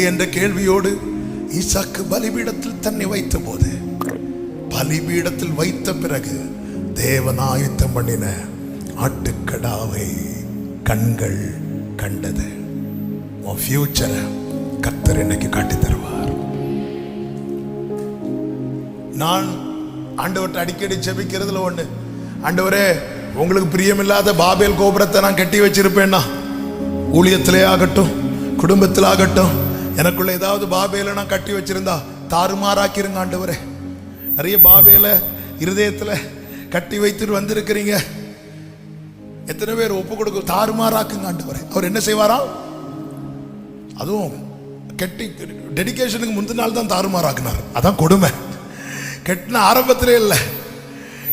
என்ற கேள்வியோடு ஈசாக்கு பலிபீடத்தில் தன்னை வைத்த போது பலிபீடத்தில் வைத்த பிறகு தேவன் பண்ணின ஆட்டுக்கடாவை கண்கள் கண்டது. உன் ஃபியூச்சரை கத்தர் இன்னைக்கு காட்டி தருவார். நான் ஆண்டவர்கிட்ட அடிக்கடி ஜெபிக்கிறதுல ஒன்று ஆண்டவரே உங்களுக்கு பிரியமில்லாத பாபேல் கோபுரத்தை நான் கட்டி வச்சிருப்பேன்னா ஊழியத்திலே ஆகட்டும் குடும்பத்தில் ஆகட்டும் Mm. எனக்குள்ள ஏதாவது பாபேல நான் கட்டி வச்சிருந்தா தாறுமாறாக்கிருங்க ஆண்டவரே. நிறைய பாபேல இருதயத்துல கட்டி வைத்துட்டு வந்திருக்கிறீங்க. எத்தனை பேர் ஒப்பு கொடுக்க தாறுமாறாக்குங்க ஆண்டவரே. அவர் என்ன செய்வாரா? அதுவும் கெட்டி டெடிகேஷனுக்கு முந்தின நாள் தான் தாறுமாறாக்குனார். அதான் கொடுமை. கெட்டின ஆரம்பத்திலே இல்லை.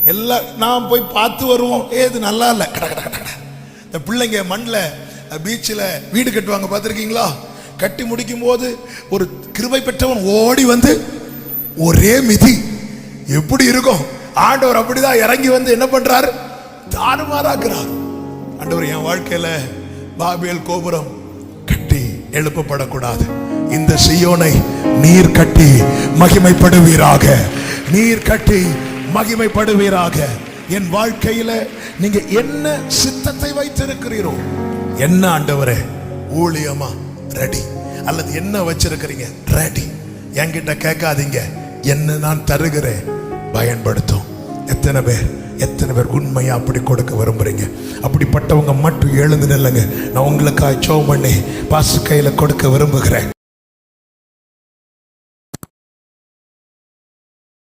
எல்லாம் நான் போய் பார்த்து வருவோம். ஏ இது நல்லா இல்லை. கட கட கட கட. இந்த பிள்ளைங்க மண்ணில் பீச்சில் வீடு கட்டுவாங்க. பார்த்துருக்கீங்களா? கட்டி முடிக்கும் போது ஒரு கிருபை பெற்றவன் ஓடி வந்து ஒரே மிதி. எப்படி இருக்கும்? ஆண்டவர் அப்படிதான் இறங்கி வந்து என்ன பண்றாரு? தாறுமாறாக்குறார் ஆண்டவர் என் வாழ்க்கையில பாபியல் கோபுரம் கட்டி எழுப்பப்படக்கூடாது. இந்த சியோனை நீர் கட்டி மகிமைப்படுவீராக. நீர் கட்டி மகிமைப்படுவீராக. என் வாழ்க்கையில நீங்க என்ன சித்தத்தை வைத்திருக்கிறீரோ என்ன ஆண்டவரே ஊழியமா? ரெடி அல்லது என்ன வச்சிருக்கிறீங்க? ரெடி என்கிட்ட கேட்காதீங்க. என்ன நான் தருகிறேன். பயன்படுத்தும். எத்தனை பேர் எத்தனை பேர் உண்மையா அப்படி கொடுக்க விரும்புறீங்க? அப்படிப்பட்டவங்க மட்டும் எழுந்து நில்லுங்க. நான் உங்களுக்காக சோ பண்ணி பாசு கையில கொடுக்க விரும்புகிறேன்.